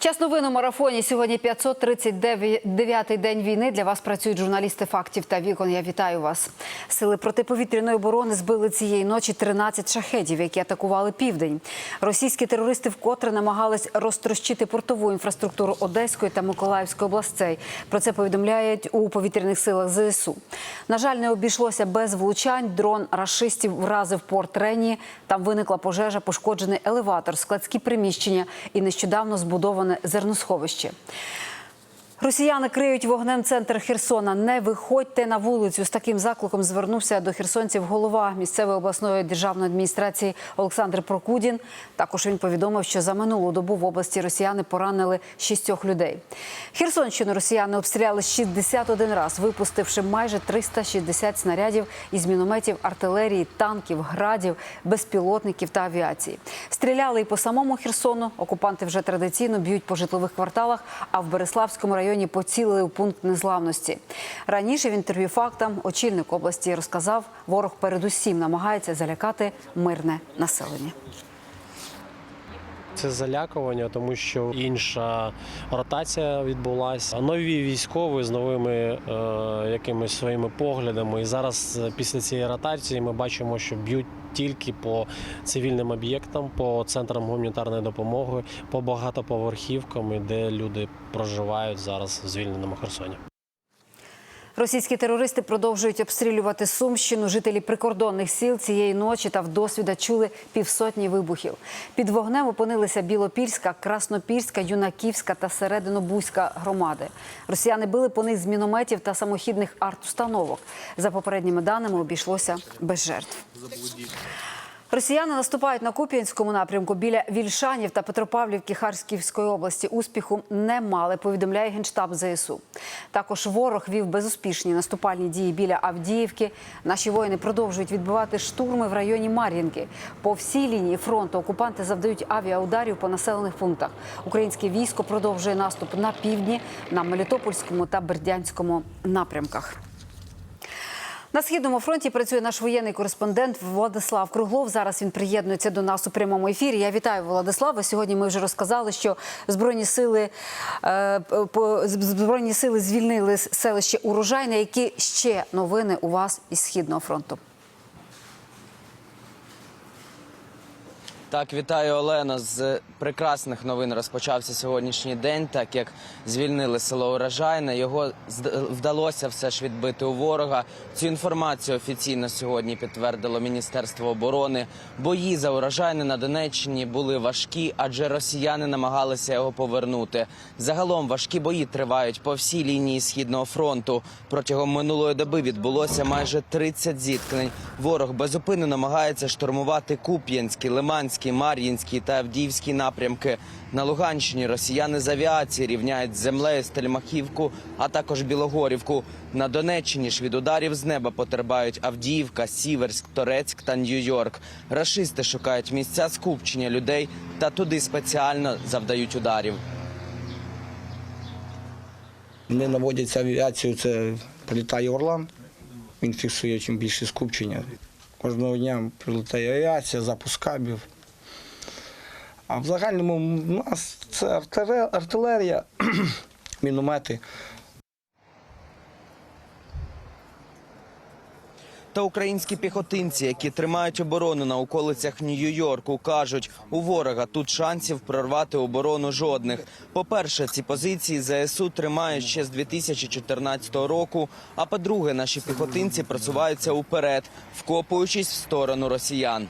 Час новин у марафоні. Сьогодні 539-й день війни. Для вас працюють журналісти фактів та вікон. Я вітаю вас. Сили протиповітряної оборони збили цієї ночі 13 шахедів, які атакували південь. Російські терористи вкотре намагались розтрощити портову інфраструктуру Одеської та Миколаївської областей. Про це повідомляють у повітряних силах ЗСУ. На жаль, не обійшлося без влучань. Дрон рашистів вразив порт Рені. Там виникла пожежа, пошкоджений елеватор, складські приміщення і нещодавно збудоване зерносховище. Росіяни криють вогнем центр Херсона. Не виходьте на вулицю. З таким закликом звернувся до херсонців голова місцевої обласної державної адміністрації Олександр Прокудін. Також він повідомив, що за минулу добу в області росіяни поранили шістьох людей. Херсонщину росіяни обстріляли 61 раз, випустивши майже 360 снарядів із мінометів, артилерії, танків, градів, безпілотників та авіації. Стріляли і по самому Херсону. Окупанти вже традиційно б'ють по житлових кварталах, а в Береславському районі поцілили у пункт незламності. Раніше в інтерв'ю фактам очільник області розказав, ворог передусім намагається залякати мирне населення. Це залякування, тому що інша ротація відбулася. Нові військові з новими е, якимись своїми поглядами. І зараз е, після цієї ротації ми бачимо, що б'ють тільки по цивільним об'єктам, по центрам гуманітарної допомоги, по багатоповерхівкам, де люди проживають зараз в звільненому Херсоні. Російські терористи продовжують обстрілювати Сумщину. Жителі прикордонних сіл цієї ночі та вдосвіда чули півсотні вибухів. Під вогнем опинилися Білопільська, Краснопільська, Юнаківська та Серединобузька громади. Росіяни били по них з мінометів та самохідних арт-установок. За попередніми даними обійшлося без жертв. Росіяни наступають на Куп'янському напрямку біля Вільшанів та Петропавлівки Харківської області. Успіху не мали, повідомляє генштаб ЗСУ. Також ворог вів безуспішні наступальні дії біля Авдіївки. Наші воїни продовжують відбивати штурми в районі Мар'їнки. По всій лінії фронту окупанти завдають авіаударів по населених пунктах. Українське військо продовжує наступ на півдні, на Мелітопольському та Бердянському напрямках. На східному фронті працює наш воєнний кореспондент Владислав Круглов. Зараз він приєднується до нас у прямому ефірі. Я вітаю Владислава. Сьогодні ми вже розказали, що збройні сили е, збройні сили звільнили селище Урожайне. Які ще новини у вас із східного фронту? Так, вітаю Олено. З прекрасних новин розпочався сьогоднішній день, так як звільнили село Урожайне. Його вдалося все ж відбити у ворога. Цю інформацію офіційно сьогодні підтвердило Міністерство оборони. Бої за урожайне на Донеччині були важкі, адже росіяни намагалися його повернути. Загалом важкі бої тривають по всій лінії східного фронту. Протягом минулої доби відбулося майже 30 зіткнень. Ворог безупинно намагається штурмувати Куп'янський, Лиманський, Мар'їнський та Авдіївський напрямки. На Луганщині росіяни з авіації рівняють з землею Стельмахівку, а також Білогорівку. На Донеччині ж від ударів з неба потерпають Авдіївка, Сіверськ, Торецьк та Нью-Йорк. Рашисти шукають місця скупчення людей та туди спеціально завдають ударів. Не наводяться авіацію, це прилітає Орлан. Він фіксує чим більше скупчення. Кожного дня прилітає авіація, запуск кабів. А в загальному у нас це артиле- артилерія, міномети. Та українські піхотинці, які тримають оборону на околицях Нью-Йорку, кажуть, у ворога тут шансів прорвати оборону жодних. По-перше, ці позиції ЗСУ тримають ще з 2014 року. А по-друге, наші піхотинці просуваються уперед, вкопуючись в сторону росіян.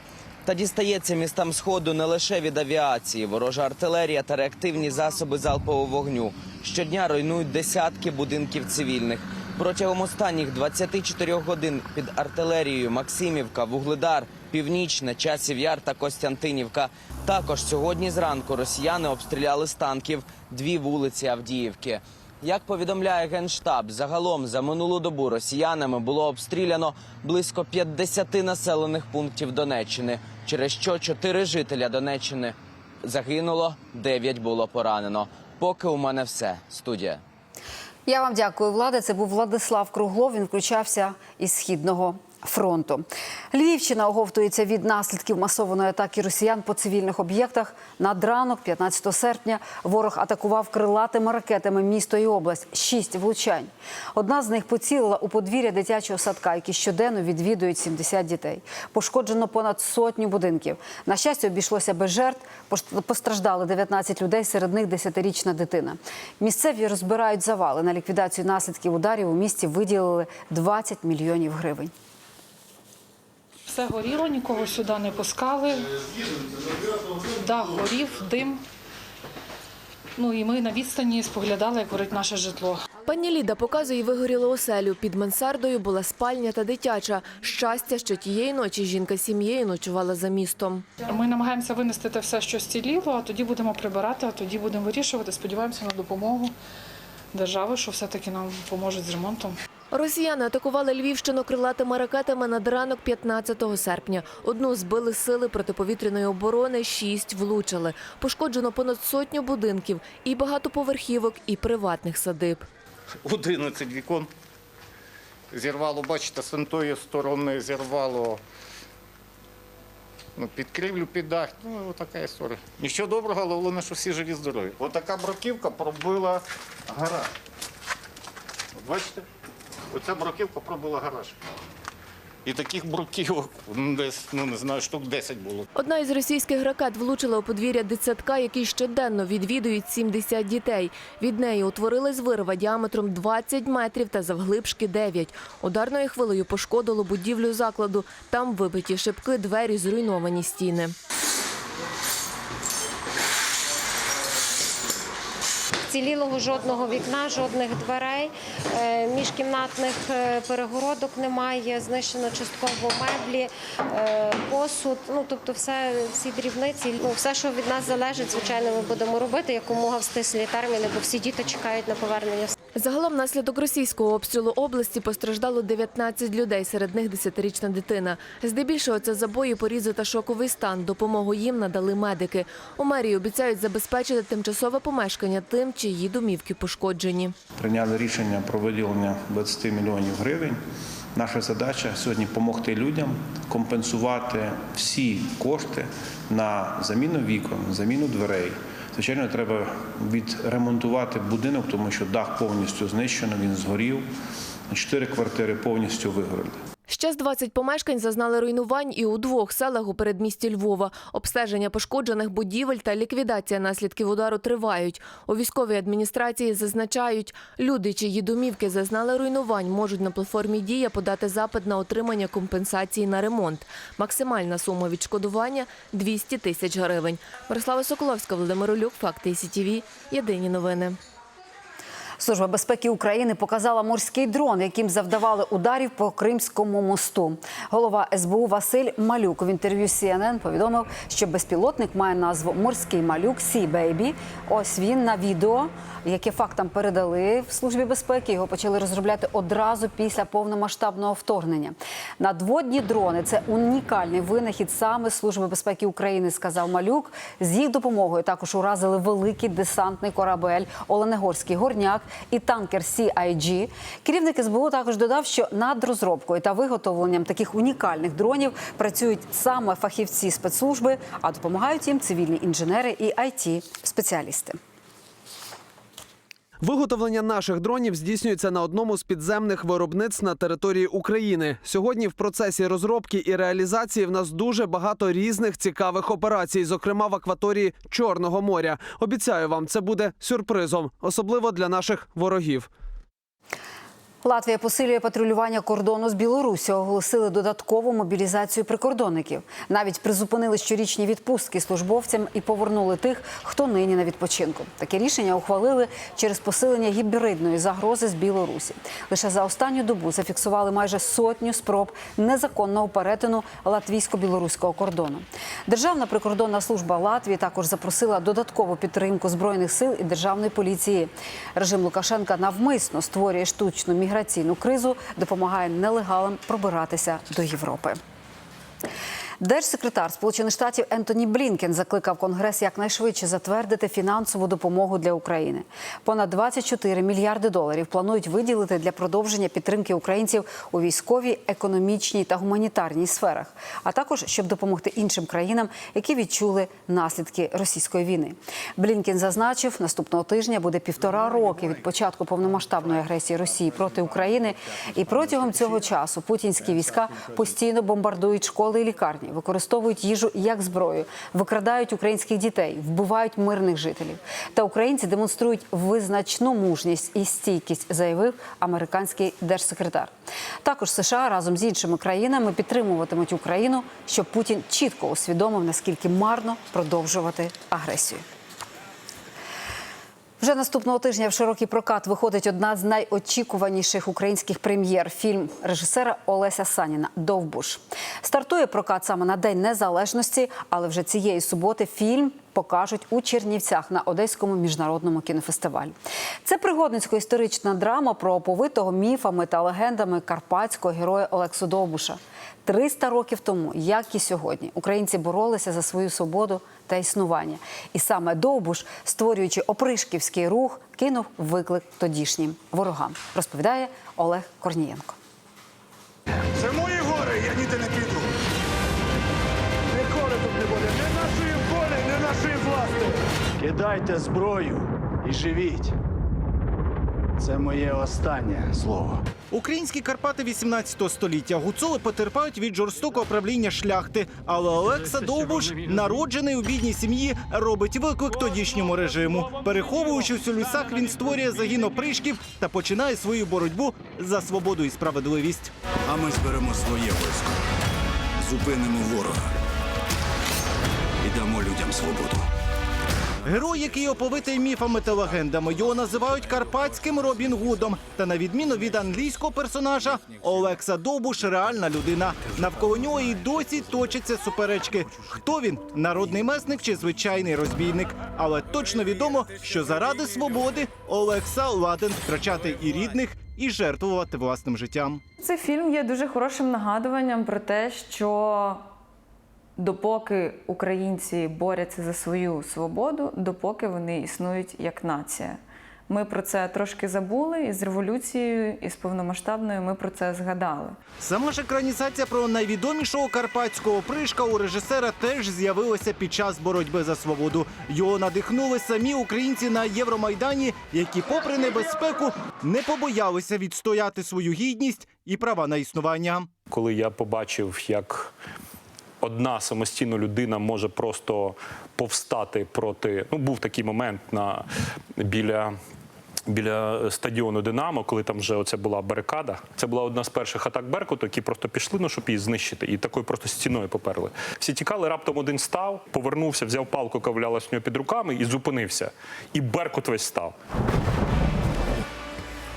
Та дістається містам сходу не лише від авіації, ворожа артилерія та реактивні засоби залпового вогню. Щодня руйнують десятки будинків цивільних. Протягом останніх 24 годин під артилерією Максимівка, Вугледар, Північне, Часів Яр та Костянтинівка. Також сьогодні зранку росіяни обстріляли з танків дві вулиці Авдіївки. Як повідомляє генштаб, загалом за минулу добу росіянами було обстріляно близько 50 населених пунктів Донеччини, через що чотири жителя Донеччини загинуло, 9 було поранено. Поки у мене все. Студія. Я вам дякую, Влади. Це був Владислав Круглов. Він включався із східного фронту. Львівщина оговтується від наслідків масованої атаки росіян по цивільних об'єктах. Над ранок, 15 серпня, ворог атакував крилатими ракетами місто і область. Шість влучань. Одна з них поцілила у подвір'я дитячого садка, який щоденно відвідують 70 дітей. Пошкоджено понад сотню будинків. На щастя, обійшлося без жертв. Постраждали 19 людей, серед них 10-річна дитина. Місцеві розбирають завали. На ліквідацію наслідків ударів у місті виділили 20 мільйонів гривень. Все горіло, нікого сюди не пускали. Дах горів, дим. Ну і ми на відстані споглядали, як горить наше житло. Пані Ліда показує вигорілу оселю. Під мансардою була спальня та дитяча. Щастя, що тієї ночі жінка з сім'єю ночувала за містом. Ми намагаємося винести те все, що стіліло, а тоді будемо прибирати, а тоді будемо вирішувати. Сподіваємося на допомогу держави, що все-таки нам поможуть з ремонтом. Росіяни атакували Львівщину крилатими ракетами над ранок 15 серпня. Одну збили сили протиповітряної оборони, шість влучили. Пошкоджено понад сотню будинків і багатоповерхівок, і приватних садиб. 11 вікон. Зірвало, бачите, з тої сторони зірвало ну, під кривлю, під дах. Ну, така історія. Нічого доброго, але головне, що всі живі здорові. Отака бруківка пробила гараж. Бачите? Оця бруківка пробила гараж. І таких бруківок ну, десь, ну не знаю, штук 10 було. Одна із російських ракет влучила у подвір'я дитсадка, який щоденно відвідують 70 дітей. Від неї утворилась вирва діаметром 20 метрів та завглибшки 9. Ударною хвилею пошкодило будівлю закладу. Там вибиті шибки, двері, зруйновані стіни. Цілілого жодного вікна, жодних дверей, е, міжкімнатних е, перегородок немає, знищено частково меблі, е, посуд. Ну тобто, все всі дрібниці. Ну все, що від нас залежить, звичайно, ми будемо робити якомога в стислі терміни, бо всі діти чекають на повернення Загалом внаслідок російського обстрілу області постраждало 19 людей, серед них 10-річна дитина. Здебільшого це забої, порізи та шоковий стан. Допомогу їм надали медики. У мерії обіцяють забезпечити тимчасове помешкання тим, чиї домівки пошкоджені. прийняли рішення про виділення 20 мільйонів гривень. Наша задача сьогодні допомогти людям компенсувати всі кошти на заміну вікон, заміну дверей. Звичайно, треба відремонтувати будинок, тому що дах повністю знищено, він згорів. Чотири квартири повністю вигоріли. Ще з 20 помешкань зазнали руйнувань і у двох селах у передмісті Львова. Обстеження пошкоджених будівель та ліквідація наслідків удару тривають. У військовій адміністрації зазначають, люди, чиї домівки зазнали руйнувань, можуть на платформі Дія подати запит на отримання компенсації на ремонт. Максимальна сума відшкодування 200 тисяч гривень. Мирослава Соколовська, Володимир Олюк, Факти СІТІВІ. Єдині новини. Служба безпеки України показала морський дрон, яким завдавали ударів по Кримському мосту. Голова СБУ Василь Малюк в інтерв'ю CNN повідомив, що безпілотник має назву Морський малюк Сі Бейбі. Ось він на відео, яке фактам передали в службі безпеки. Його почали розробляти одразу після повномасштабного вторгнення. Надводні дрони це унікальний винахід саме служби безпеки України, сказав Малюк. З їх допомогою також уразили великий десантний корабель Оленегорський горняк і танкер CIG. Керівник СБУ також додав, що над розробкою та виготовленням таких унікальних дронів працюють саме фахівці спецслужби, а допомагають їм цивільні інженери і it спеціалісти. Виготовлення наших дронів здійснюється на одному з підземних виробництв на території України. Сьогодні в процесі розробки і реалізації в нас дуже багато різних цікавих операцій, зокрема в акваторії Чорного моря. Обіцяю вам, це буде сюрпризом, особливо для наших ворогів. Латвія посилює патрулювання кордону з Білорусі. Оголосили додаткову мобілізацію прикордонників. Навіть призупинили щорічні відпустки службовцям і повернули тих, хто нині на відпочинку. Таке рішення ухвалили через посилення гібридної загрози з Білорусі. Лише за останню добу зафіксували майже сотню спроб незаконного перетину латвійсько-білоруського кордону. Державна прикордонна служба Латвії також запросила додаткову підтримку збройних сил і державної поліції. Режим Лукашенка навмисно створює штучну міграційну кризу, допомагає нелегалам пробиратися до Європи. Держсекретар Сполучених Штатів Ентоні Блінкен закликав Конгрес якнайшвидше затвердити фінансову допомогу для України. Понад 24 мільярди доларів планують виділити для продовження підтримки українців у військовій, економічній та гуманітарній сферах, а також щоб допомогти іншим країнам, які відчули наслідки російської війни. Блінкен зазначив, наступного тижня буде півтора роки від початку повномасштабної агресії Росії проти України, і протягом цього часу путінські війська постійно бомбардують школи і лікарні, використовують їжу як зброю, викрадають українських дітей, вбивають мирних жителів. Та українці демонструють визначну мужність і стійкість, заявив американський держсекретар. Також США разом з іншими країнами підтримуватимуть Україну, щоб Путін чітко усвідомив наскільки марно продовжувати агресію. Вже наступного тижня в широкий прокат виходить одна з найочікуваніших українських прем'єр фільм режисера Олеся Саніна Довбуш. Стартує прокат саме на День Незалежності, але вже цієї суботи фільм покажуть у Чернівцях на Одеському міжнародному кінофестивалі. Це пригодницько-історична драма про оповитого міфами та легендами карпатського героя Олексу Довбуша. 300 років тому, як і сьогодні, українці боролися за свою свободу та існування. І саме Довбуш, створюючи опришківський рух, кинув виклик тодішнім ворогам. Розповідає Олег Корнієнко. Це мої гори, я ніде не піду. Кидайте зброю і живіть. Це моє останнє слово. Українські Карпати 18 століття гуцули потерпають від жорстокого правління шляхти. Але Олекса Довбуш, народжений у бідній сім'ї, робить виклик тодішньому режиму. Переховуючись у лісах, він створює загін опришків та починає свою боротьбу за свободу і справедливість. А ми зберемо своє військо, зупинимо ворога і дамо людям свободу. Герой, який оповитий міфами та легендами, його називають карпатським Робін Гудом. Та на відміну від англійського персонажа, Олекса Довбуш реальна людина. Навколо нього і досі точаться суперечки. Хто він народний месник чи звичайний розбійник? Але точно відомо, що заради свободи Олекса ладен втрачати і рідних, і жертвувати власним життям. Цей фільм є дуже хорошим нагадуванням про те, що допоки українці борються за свою свободу, допоки вони існують як нація. Ми про це трошки забули, і з революцією, і з повномасштабною ми про це згадали. Сама ж екранізація про найвідомішого карпатського пришка у режисера теж з'явилася під час боротьби за свободу. Його надихнули самі українці на Євромайдані, які, попри небезпеку, не побоялися відстояти свою гідність і права на існування. коли я побачив, як одна самостійна людина може просто повстати проти. Ну, був такий момент на біля. Біля стадіону Динамо, коли там вже оце була барикада, це була одна з перших атак Беркуту, які просто пішли, ну щоб її знищити, і такою просто стіною поперли. Всі тікали, раптом один став, повернувся, взяв палку, ковлялась в нього під руками і зупинився. І Беркут весь став.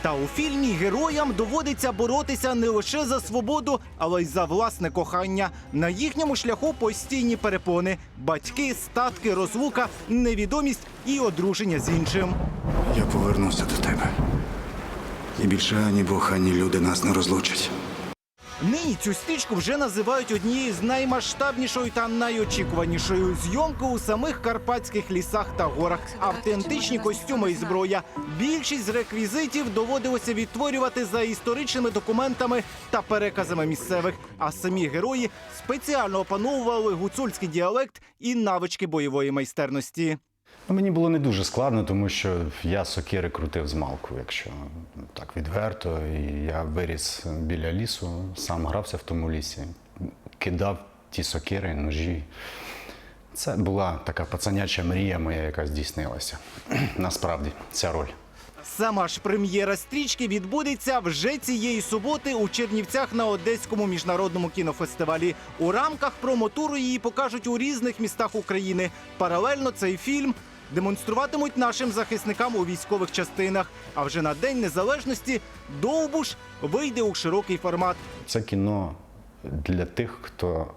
Та у фільмі героям доводиться боротися не лише за свободу, але й за власне кохання. На їхньому шляху постійні перепони: батьки, статки, розлука, невідомість і одруження з іншим. Я повернуся до тебе. І більше ані Бог, ані люди нас не розлучать. Нині цю стрічку вже називають однією з наймасштабнішою та найочікуванішою. Зйомки у самих карпатських лісах та горах, автентичні костюми і зброя. Більшість реквізитів доводилося відтворювати за історичними документами та переказами місцевих. А самі герої спеціально опановували гуцульський діалект і навички бойової майстерності. Ну, Мені було не дуже складно, тому що я сокири крутив з малку, якщо так відверто. І я виріс біля лісу, сам грався в тому лісі, кидав ті сокири, ножі. Це була така пацаняча мрія моя, яка здійснилася. Насправді, ця роль. Сама ж прем'єра стрічки відбудеться вже цієї суботи у Чернівцях на Одеському міжнародному кінофестивалі. У рамках промотуру її покажуть у різних містах України. Паралельно цей фільм демонструватимуть нашим захисникам у військових частинах. А вже на День Незалежності Довбуш вийде у широкий формат. Це кіно для тих, хто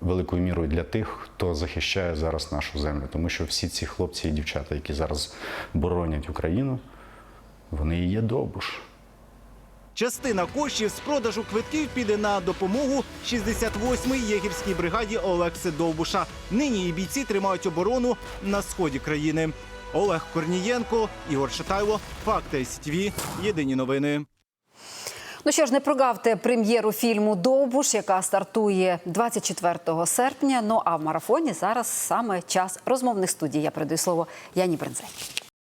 великою мірою для тих, хто захищає зараз нашу землю. Тому що всі ці хлопці і дівчата, які зараз боронять Україну, вони і є довбуш. Частина коштів з продажу квитків піде на допомогу 68-й єгерській бригаді Олекси Довбуша. Нині її бійці тримають оборону на сході країни. Олег Корнієнко, Ігор Шатайло, Факти СТВ. Єдині новини. Ну що ж, не прогавте прем'єру фільму Довбуш, яка стартує 24 серпня. Ну а в марафоні зараз саме час розмовних студій. Я передаю слово Яні Брензей.